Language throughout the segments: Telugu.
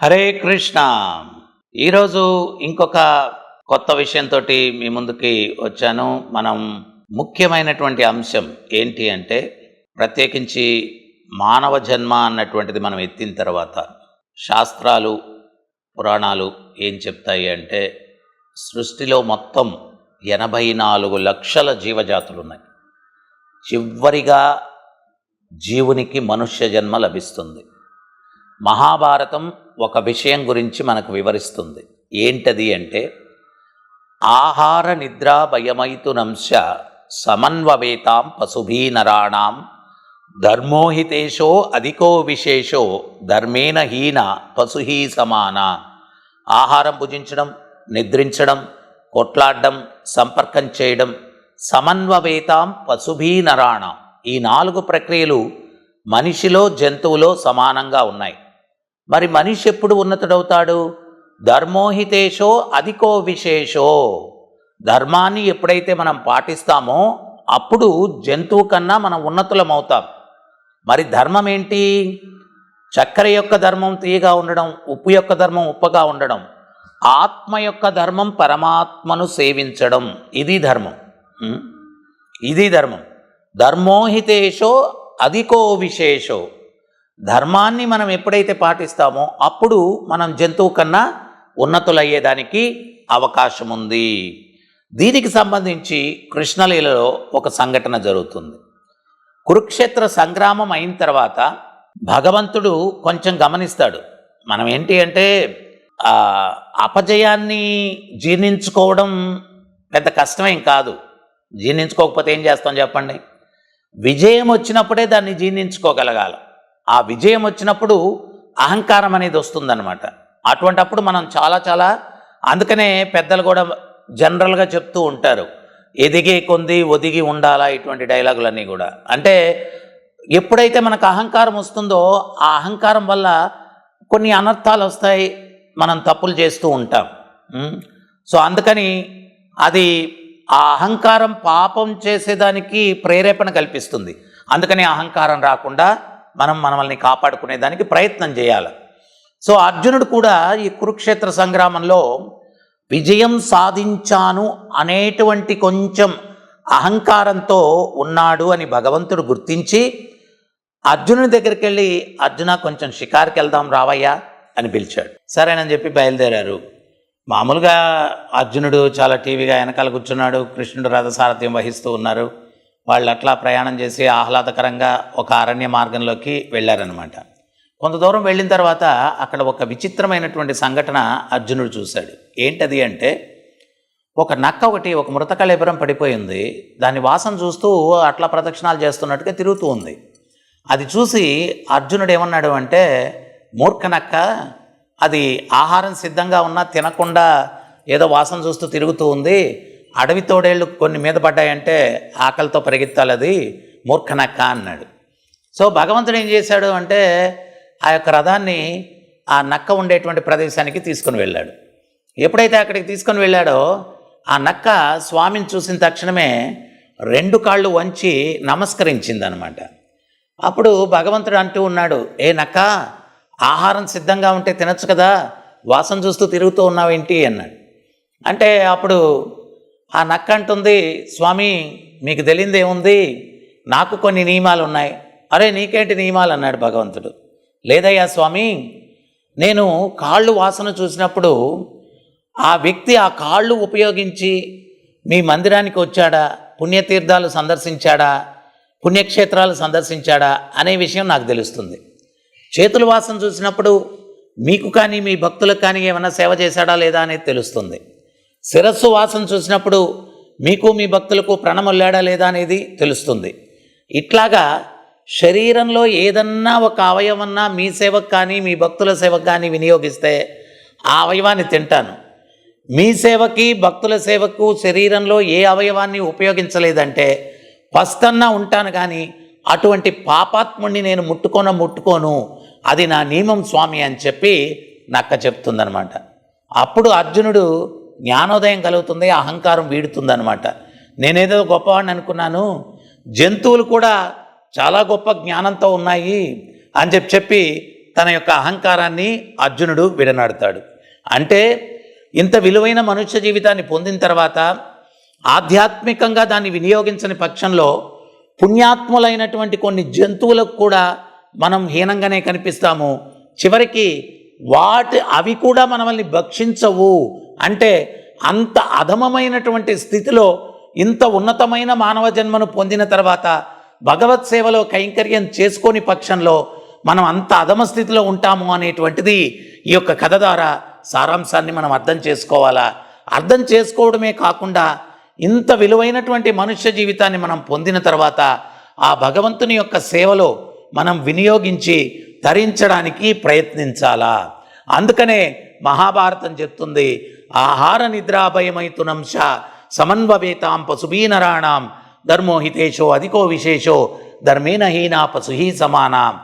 హరే కృష్ణ. ఈరోజు ఇంకొక కొత్త విషయంతో మీ ముందుకి వచ్చాను. మనం ముఖ్యమైనటువంటి అంశం ఏంటి అంటే ప్రత్యేకించి మానవ జన్మ అన్నటువంటిది మనం ఎత్తిన తర్వాత శాస్త్రాలు పురాణాలు ఏం చెప్తాయి అంటే సృష్టిలో మొత్తం ఎనభై నాలుగు లక్షల జీవజాతులు ఉన్నాయి చివరిగా జీవునికి మనుష్య జన్మ లభిస్తుంది. మహాభారతం ఒక విషయం గురించి మనకు వివరిస్తుంది. ఏంటది అంటే ఆహార నిద్రా భయమైతునంశ సమన్వవేతాం పశుభీ నరాణాం ధర్మోహితేషో అధికో విశేషో ధర్మేణ హీన పశుహీ సమాన. ఆహారం భుజించడం నిద్రించడం కొట్లాడడం సంపర్కం చేయడం సమన్వవేతాం పశుభీనరాణం ఈ నాలుగు ప్రక్రియలు మనిషిలో జంతువులో సమానంగా ఉన్నాయి. మరి మనిషి ఎప్పుడు ఉన్నతుడవుతాడు? ధర్మోహితేషో అధికో విశేషో. ధర్మాన్ని ఎప్పుడైతే మనం పాటిస్తామో అప్పుడు జంతువు కన్నా మనం ఉన్నతులం అవుతాం మరి ధర్మం ఏంటి చక్కెర యొక్క ధర్మం తీయగా ఉండడం ఉప్పు యొక్క ధర్మం ఉప్పగా ఉండడం ఆత్మ యొక్క ధర్మం పరమాత్మను సేవించడం ఇది ధర్మం. ఇది ధర్మం. ధర్మోహితేషో అధికో విశేషో. ధర్మాన్ని మనం ఎప్పుడైతే పాటిస్తామో అప్పుడు మనం జంతువు కన్నా ఉన్నతులయ్యేదానికి అవకాశం ఉంది దీనికి సంబంధించి కృష్ణలీలలో ఒక సంఘటన జరుగుతుంది. కురుక్షేత్ర సంగ్రామం అయిన తర్వాత భగవంతుడు కొంచెం గమనిస్తాడు. మనం ఏంటి అంటే అపజయాన్ని జీర్ణించుకోవడం పెద్ద కష్టమేం కాదు. జీర్ణించుకోకపోతే ఏం చేస్తాం చెప్పండి? విజయం వచ్చినప్పుడే దాన్ని జీర్ణించుకోగలగాలి. ఆ విజయం వచ్చినప్పుడు అహంకారం అనేది వస్తుందన్నమాట. అటువంటప్పుడు మనం చాలా చాలా అందుకనే పెద్దలు కూడా జనరల్గా చెప్తూ ఉంటారు. ఎదిగే కొంది ఒదిగి ఉండాలా ఇటువంటి డైలాగులన్నీ కూడా. అంటే ఎప్పుడైతే మనకు అహంకారం వస్తుందో ఆ అహంకారం వల్ల కొన్ని అనర్థాలు వస్తాయి మనం తప్పులు చేస్తూ ఉంటాం. సో అందుకని అది ఆ అహంకారం పాపం చేసేదానికి ప్రేరేపణ కల్పిస్తుంది. అందుకని అహంకారం రాకుండా మనం మనల్ని కాపాడుకునే దానికి ప్రయత్నం చేయాలి. సో అర్జునుడు కూడా ఈ కురుక్షేత్ర సంగ్రామంలో విజయం సాధించాను అనేటువంటి కొంచెం అహంకారంతో ఉన్నాడు అని భగవంతుడు గుర్తించి అర్జునుడి దగ్గరికి వెళ్ళి అర్జున కొంచెం షికార్కి వెళ్దాం రావయ్యా అని పిలిచాడు. సరేనని చెప్పి బయలుదేరారు. మామూలుగా అర్జునుడు చాలా టీవీగా వెనకాల కూర్చున్నాడు కృష్ణుడు రథసారథ్యం వహిస్తూ ఉన్నారు. వాళ్ళు అట్లా ప్రయాణం చేసి ఆహ్లాదకరంగా ఒక అరణ్య మార్గంలోకి వెళ్ళారనమాట కొంత దూరం వెళ్ళిన తర్వాత అక్కడ ఒక విచిత్రమైనటువంటి సంఘటన అర్జునుడు చూశాడు. ఏంటది అంటే ఒక నక్క ఒకటి ఒక మృతకళేబరం పడిపోయింది దాని వాసన చూస్తూ అట్లా ప్రదక్షిణాలు చేస్తున్నట్టుగా తిరుగుతూ ఉంది. అది చూసి అర్జునుడు ఏమన్నాడు అంటే మూర్ఖ నక్క అది ఆహారం సిద్ధంగా ఉన్నా తినకుండా ఏదో వాసన చూస్తూ తిరుగుతూ ఉంది. అడవి తోడేళ్ళు కొన్ని మీద పడ్డాయంటే ఆకలితో పరిగెత్తాలి అది మూర్ఖ నక్క అన్నాడు. సో భగవంతుడు ఏం చేశాడు అంటే ఆ యొక్క రథాన్ని ఆ నక్క ఉండేటువంటి ప్రదేశానికి తీసుకుని వెళ్ళాడు. ఎప్పుడైతే అక్కడికి తీసుకొని వెళ్ళాడో ఆ నక్క స్వామిని చూసిన తక్షణమే రెండు కాళ్ళు వంచి నమస్కరించిందనమాట. అప్పుడు భగవంతుడు అంటూ ఉన్నాడు ఏ నక్క ఆహారం సిద్ధంగా ఉంటే తినచ్చు కదా వాసన చూస్తూ తిరుగుతూ ఉన్నావేంటి? అన్నాడు. అంటే అప్పుడు ఆ నక్క అంటుంది స్వామి మీకు తెలియంది ఏముంది నాకు కొన్ని నియమాలు ఉన్నాయి అరే నీకేంటి నియమాలు? అన్నాడు భగవంతుడు. లేదయ్యా స్వామి నేను కాళ్ళు వాసన చూసినప్పుడు ఆ వ్యక్తి ఆ కాళ్ళు ఉపయోగించి మీ మందిరానికి వచ్చాడా పుణ్యతీర్థాలు సందర్శించాడా పుణ్యక్షేత్రాలు సందర్శించాడా అనే విషయం నాకు తెలుస్తుంది. చేతుల వాసన చూసినప్పుడు మీకు కానీ మీ భక్తులకు కానీ ఏమైనా సేవ చేశాడా లేదా అనేది తెలుస్తుంది. శిరస్సు వాసన చూసినప్పుడు మీకు మీ భక్తులకు ప్రణమొల్లాడా లేదా అనేది తెలుస్తుంది. ఇట్లాగా శరీరంలో ఏదన్నా ఒక అవయవన్నా మీ సేవకు కానీ మీ భక్తుల సేవకు కానీ వినియోగిస్తే ఆ అవయవాన్ని తింటాను. మీ సేవకి భక్తుల సేవకు శరీరంలో ఏ అవయవాన్ని ఉపయోగించలేదంటే పస్తన్నా ఉంటాను కానీ అటువంటి పాపాత్ముడిని నేను ముట్టుకోన ముట్టుకోను అది నా నియమం స్వామి అని చెప్పి నక్క చెప్తుందనమాట అప్పుడు అర్జునుడు జ్ఞానోదయం కలుగుతుంది అహంకారం వీడుతుందనమాట నేనేదో గొప్పవాడిని అనుకున్నాను జంతువులు కూడా చాలా గొప్ప జ్ఞానంతో ఉన్నాయి అని చెప్పి చెప్పి తన యొక్క అహంకారాన్ని అర్జునుడు విడనాడుతాడు. అంటే ఇంత విలువైన మనుష్య జీవితాన్ని పొందిన తర్వాత ఆధ్యాత్మికంగా దాన్ని వినియోగించని పక్షంలో పుణ్యాత్ములైనటువంటి కొన్ని జంతువులకు కూడా మనం హీనంగానే కనిపిస్తాము. చివరికి వాటి అవి కూడా మనల్ని భక్షించవు అంటే అంత అధమమైనటువంటి స్థితిలో ఇంత ఉన్నతమైన మానవ జన్మను పొందిన తర్వాత భగవత్ సేవలో కైంకర్యం చేసుకోని పక్షంలో మనం అంత అధమ స్థితిలో ఉంటాము అనేటువంటిది ఈ యొక్క కథ ద్వారా సారాంశాన్ని మనం అర్థం చేసుకోవాలా? అర్థం చేసుకోవడమే కాకుండా ఇంత విలువైనటువంటి మనుష్య జీవితాన్ని మనం పొందిన తర్వాత ఆ భగవంతుని యొక్క సేవలో మనం వినియోగించి తరించడానికి ప్రయత్నించాలా? అందుకనే మహాభారతం చెప్తుంది ఆహార నిద్రాభయమైతునంశ సమన్వవేతాం పశుభీనరాణం ధర్మోహితేశో అధికో విశేషో ధర్మేణ హీనా పశుహీ సమానం.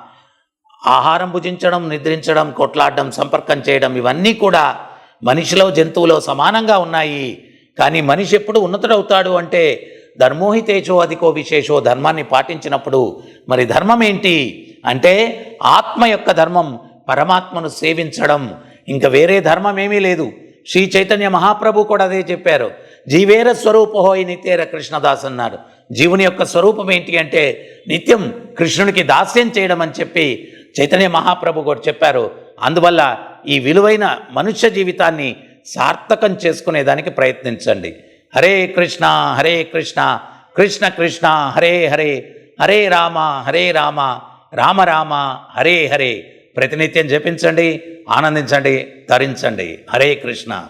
ఆహారం భుజించడం నిద్రించడం కొట్లాడడం సంపర్కం చేయడం ఇవన్నీ కూడా మనిషిలో జంతువులో సమానంగా ఉన్నాయి. కానీ మనిషి ఎప్పుడు ఉన్నతుడవుతాడు అంటే ధర్మోహితేజో అధికో విశేషో ధర్మాన్ని పాటించినప్పుడు మరి ధర్మం ఏంటి? అంటే ఆత్మ యొక్క ధర్మం పరమాత్మను సేవించడం. ఇంకా వేరే ధర్మం ఏమీ లేదు. శ్రీ చైతన్య మహాప్రభు కూడా అదే చెప్పారు. జీవేర స్వరూపహోయి నిత్యేర కృష్ణదాస్ అన్నారు జీవుని యొక్క స్వరూపం ఏంటి అంటే నిత్యం కృష్ణునికి దాస్యం చేయడం అని చెప్పి చైతన్య మహాప్రభు కూడా చెప్పారు. అందువల్ల ఈ విలువైన మనుష్య జీవితాన్ని సార్థకం చేసుకునేదానికి ప్రయత్నించండి. హరే కృష్ణ హరే కృష్ణ కృష్ణ కృష్ణ హరే హరే హరే రామ హరే రామ రామ రామ హరే హరే. ప్రతినిత్యం జపించండి ఆనందించండి తరించండి. హరే కృష్ణ.